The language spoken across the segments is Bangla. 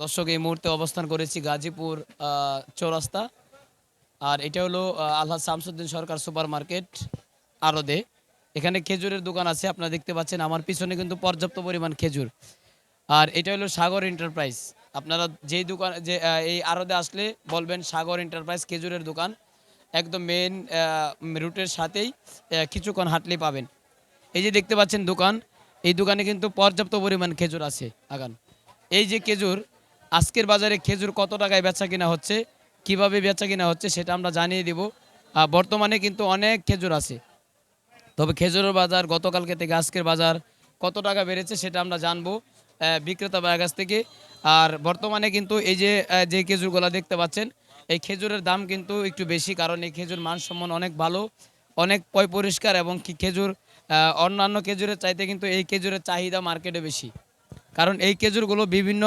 দর্শক এই মুহূর্তে অবস্থান করেছি গাজীপুর চৌরাস্তা। আর এটা হলো আল্লাহ শামসুদ্দিন সরকার সুপার মার্কেট আরদে এখানে খেজুরের দোকান আছে, আপনারা দেখতে পাচ্ছেন, আমার পিছনে কিন্তু পর্যাপ্ত পরিমাণ খেজুর। আর এটা হলো সাগর এন্টারপ্রাইজ। আপনারা যেই দোকান, যে এই আরদে আসলে বলবেন সাগর এন্টারপ্রাইজ খেজুরের দোকান। একদম মেন রুটের সাথেই কিছুক্ষণ হাঁটলেই পাবেন। এই যে দেখতে পাচ্ছেন দোকান, এই দোকানে কিন্তু পর্যাপ্ত পরিমাণ খেজুর আছে, আগান। এই যে খেজুর আজকের বাজারে খেজুর কত টাকায় বেচা কিনা হচ্ছে? কীভাবে বেচা কিনা হচ্ছে সেটা আমরা জানিয়ে দিব। বর্তমানে কিন্তু অনেক খেজুর আছে। তবে খেজুরের বাজার গতকালকে থেকে আজকের বাজার কত টাকা বেড়েছে সেটা আমরা জানব বিক্রেতা ভাইয়ের কাছ থেকে। আর বর্তমানে কিন্তু এই যে যে খেজুরগুলো দেখতে পাচ্ছেন, এই খেজুরের দাম কিন্তু একটু বেশি, কারণ এই খেজুর মানসম্মান অনেক ভালো, অনেক পয় পরিষ্কার এবং খেজুর অন্যান্য খেজুরের চাইতে কিন্তু এই খেজুরের চাহিদা মার্কেটে বেশি। কারণ এই খেজুরগুলো বিভিন্ন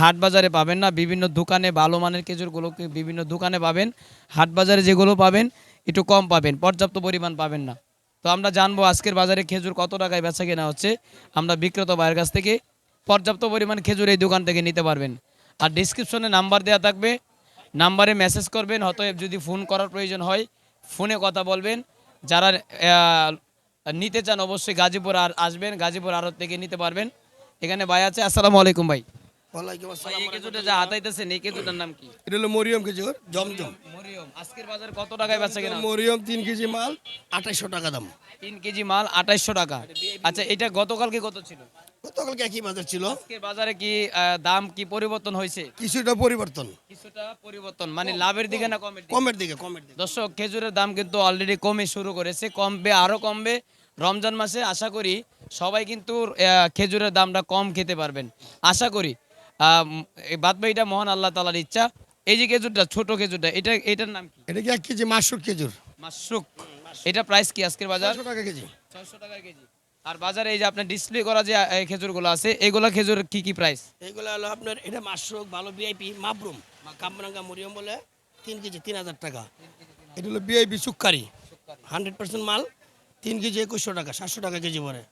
হাট বাজারে পাবেন না, বিভিন্ন দোকানে ভালো মানের খেজুরগুলোকে বিভিন্ন দোকানে পাবেন, হাট বাজারে যেগুলো পাবেন, একটু কম পাবেন, পর্যাপ্ত পরিমাণ পাবেন না। তো আমরা জানব আজকের বাজারে খেজুর কত টাকায় বেচা কেনা হচ্ছে। আমরা বিক্রেতা ভাইয়ের কাছ থেকে পর্যাপ্ত পরিমাণ খেজুর এই দোকান থেকে নিতে পারবেন। আর ডিসক্রিপশনে নাম্বার দেওয়া থাকবে। নাম্বারে মেসেজ করবেন, অতএব যদি ফোন করার প্রয়োজন হয় ফোনে কথা বলবেন। যারা নিতে চান অবশ্যই গাজীপুর আর আসবেন, গাজীপুর আড়ত থেকে নিতে পারবেন। এখানে ভাই আছে আসসালামু আলাইকুম ভাই। ওয়ালাইকুম আসসালাম এই খেজুরটা যা হাতাইতেছেন এই খেজুরটার নাম কি? এটা হলো মরিয়ম খেজুর জমজম। মরিয়ম আজকের বাজার কত টাকায় বেচা কেনা? মরিয়ম তিন কেজি মাল আঠাইশশো টাকা দাম। তিন কেজি মাল আঠাইশশো টাকা। আচ্ছা এটা গতকালকে কত ছিল? গতকালকে একই বাজার ছিল। আজকের বাজারে কি দাম কি পরিবর্তন হয়েছে? কিছুটা পরিবর্তন। কিছুটা পরিবর্তন মানে লাভের দিকে না কমের দিকে? কমের দিকে কমের দিকে। দর্শক খেজুরের দাম কিন্তু অলরেডি কমে শুরু করেছে কমবে আরও কমবে। রমজান মাসে আশা করি সবাই কিন্তু খেজুরের দামটা কম খেতে পারবেন। আশা করি আহ, উম, এই বাদ বাকিটা মহান আল্লাহ তালার ইচ্ছা। এই যে খেজুরটা ছোট খেজুরটা এটা এটার নাম কি? এটা কি এক কেজি? মাসুর খেজুর। মাশরুক এটা প্রাইস কি আজকের বাজার? চারশো টাকা কেজি। ছয়শো টাকা কেজি। আর বাজারে এই যে আপনার ডিসপ্লে করা যে খেজুরগুলো আছে এগুলা খেজুর কি কি প্রাইস এইগুলো হলো আপনার এটা মাসরুক ভালো ভিআইপি মাবরুম। কামরাঙ্গা মরিয়ম বলে তিন কেজি তিন হাজার টাকা। এটা হলো ভিআইপি সুক্কারি। হান্ড্রেড পার্সেন্ট মাল তিন কেজি একুশশো টাকা সাতশো টাকা কেজি পরে।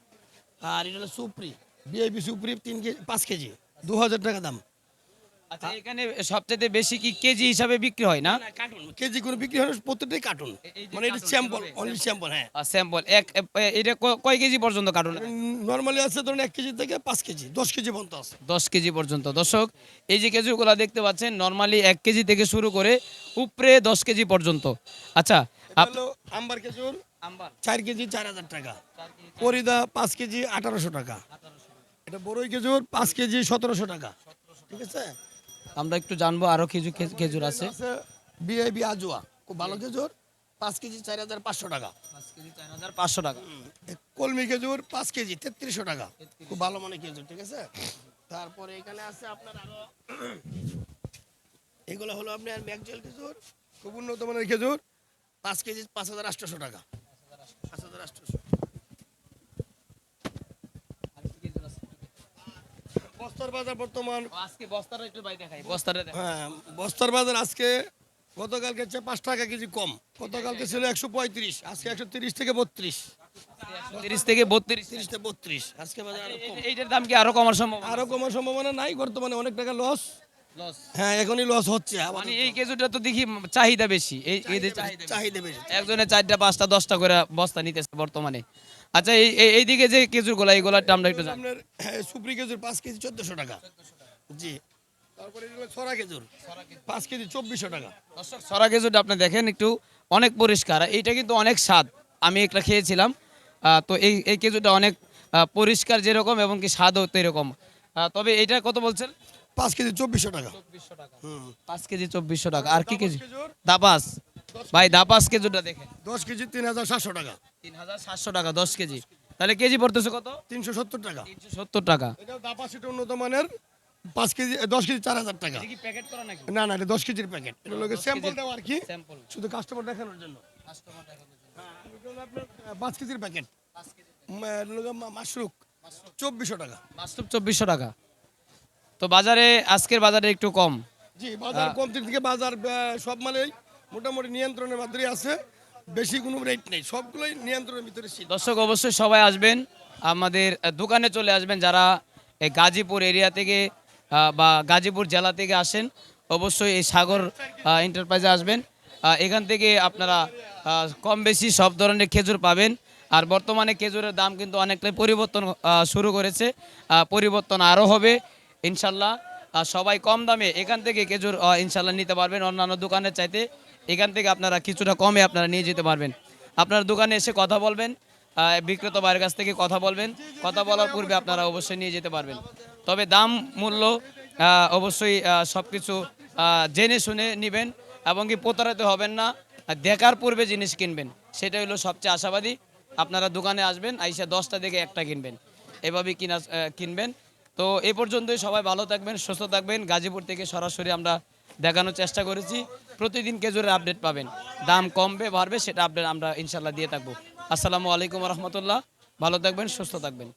আর এটা হলো সুপ্রি ভিআইপি সুপ্রি তিন কেজি পাঁচ কেজি দু হাজার টাকা দাম। আচ্ছা এখানে সবচেয়ে বেশি কি কেজি হিসাবে বিক্রি হয় না? কার্টুন কেজি কোনো বিক্রি হয় প্রত্যেকটাই কার্টুন মানে এটা স্যাম্পল অনলি স্যাম্পল হ্যাঁ। স্যাম্পল এক এটা কয় কেজি পর্যন্ত কার্টুন নর্মালি আছে ধরুন এক কেজি থেকে পাঁচ কেজি দশ কেজি পর্যন্ত আছে। দশ কেজি পর্যন্ত। দর্শক এই যে খেজুরগুলো দেখতে পাচ্ছেন নর্মালি এক কেজি থেকে শুরু করে উপরে দশ কেজি পর্যন্ত। আচ্ছা আম্বার খেজুর চার কেজি চার হাজার টাকা। পরিদা পাঁচ কেজি আঠারোশো টাকা। এটা বড়ই খেজুর পাঁচ কেজি সতেরোশো টাকা। ঠিক আছে? আমরা একটু জানব আরও খেজুর খেজুর আছে আছে বিআইবি আজুয়া। খুব ভালো খেজুর। পাঁচ কেজি চার হাজার পাঁচশো টাকা। পাঁচ কেজি চার হাজার পাঁচশো টাকা। কলমি খেজুর পাঁচ কেজি তেত্রিশশো টাকা। খুব ভালো মানে খেজুর ঠিক আছে? তারপরে এখানে আছে আপনার আরও এগুলো হলো আপনার ম্যাকজুয়াল খেজুর। খুব উন্নত মানের খেজুর। পাঁচ কেজি পাঁচ হাজার আটশোশো টাকা। বস্তার বাজার বর্তমান। আজকে বস্তাটা একটু ভাই দেখাই বস্তাটা হ্যাঁ বস্তার বাজার আজকে গতকালকে হচ্ছে পাঁচ টাকা কেজি কম। গতকালকে ছিল একশো পঁয়ত্রিশ আজকে একশো তিরিশ থেকে বত্রিশ। তিরিশ থেকে বত্রিশ। তিরিশ থেকে বত্রিশ আজকে বাজার এইটার দাম কি আরও কমার সম্ভব আরও কমার সম্ভাবনা নাই বর্তমানে অনেক টাকা লস। হ্যাঁ এখনই লস হচ্ছে মানে এই খেজুরটা তো দেখি চাহিদা বেশি এই চাহিদা বেশি। একজনে চারটা পাঁচটা দশটা করে বস্তা নিতেছে বর্তমানে। আচ্ছা এই এই- এইদিকে যে খেজুরগুলো এইগুলোর আমরা একটু আপনার হ্যাঁ, সুপ্রি খেজুর পাঁচ কেজি চোদ্দশো টাকা। জি। তারপরে ছড়া খেজুর পাঁচ কেজি চব্বিশশো টাকা। দর্শক সরা খেজুরটা আপনি দেখেন একটু অনেক পরিষ্কার। আর এইটা কিন্তু অনেক স্বাদ। আমি একটা খেয়েছিলাম তো এই এই খেজুরটা অনেক পরিষ্কার যেরকম এবং কি স্বাদও তো এরকম তবে এইটা কত বলছেন? পাঁচ কেজি চব্বিশশো টাকা। পাঁচ কেজি চব্বিশশো টাকা। আর কি কেজি? দাপাস। ভাই দাপাস খেজুরটা দেখেন। দশ কেজি তিন হাজার সাতশো টাকা। তিন হাজার সাতশো টাকা দশ কেজি। তাহলে কেজি পড়তেছে কত? তিনশো সত্তর টাকা। তিনশো সত্তর টাকা। এটা দাপা সেটা উন্নত মানের পাঁচ কেজি দশ কেজি চার হাজার টাকা। কি প্যাকেট করা নাকি? না না এটা দশ কেজির প্যাকেট এটা লোকে স্যাম্পল দেওয়া আর কি। শুধু কাস্টমার দেখানোর জন্য। হ্যাঁ, এটা পাঁচ কেজির প্যাকেট মাশরুক চব্বিশশো টাকা। বাস্তব চব্বিশশো টাকা। তো বাজারে আজকের বাজারে একটু কম। জি বাজার কম দিক থেকে বাজার সব মালেই মোটামুটি নিয়ন্ত্রণের মাধ্যমে আছে। বেশি কোনো রেট নেই সবগুলোই নিয়ন্ত্রণের ভিতরে ছিল দর্শক অবশ্যই সবাই আসবেন আমাদের দোকানে চলে আসবেন যারা এই গাজীপুর এরিয়া থেকে বা গাজীপুর জেলা থেকে আসেন অবশ্যই এই সাগর এন্টারপ্রাইজে আসবেন। এখান থেকে আপনারা কম বেশি সব ধরনের খেজুর পাবেন। আর বর্তমানে খেজুরের দাম কিন্তু অনেকটাই পরিবর্তন শুরু করেছে। পরিবর্তন আরও হবে। ইনশাল্লাহ সবাই কম দামে এখান থেকে খেজুর ইনশাল্লাহ নিতে পারবেন। অন্যান্য দোকানের চাইতে এখান থেকে আপনারা কিছুটা কমে আপনারা নিয়ে যেতে পারবেন। আপনার দোকানে এসে কথা বলবেন বিক্রেতা ভাইয়ের কাছ থেকে কথা বলবেন। কথা বলার পূর্বে আপনারা অবশ্যই নিয়ে যেতে পারবেন। তবে দাম, মূল্য অবশ্যই সব কিছু জেনে শুনে নেবেন এবং কি প্রতারিত হবেন না। দেখার পূর্বে জিনিস কিনবেন সেটা হলো সবচেয়ে আশাবাদী। আপনারা দোকানে আসবেন, আইসা দশটা থেকে একটা কিনবেন। এভাবেই কিনা কিনবেন। তো এ পর্যন্তই, সবাই ভালো থাকবেন, সুস্থ থাকবেন। গাজীপুর থেকে সরাসরি আমরা দেখানোর চেষ্টা করেছি। প্রতিদিন কেজুরের আপডেট পাবেন। দাম কমবে, বাড়বে, সেটা আপডেট আমরা ইনশাল্লাহ দিয়ে থাকব। আসসালামু আলাইকুম রহমতুল্লাহ। ভালো থাকবেন, সুস্থ থাকবেন।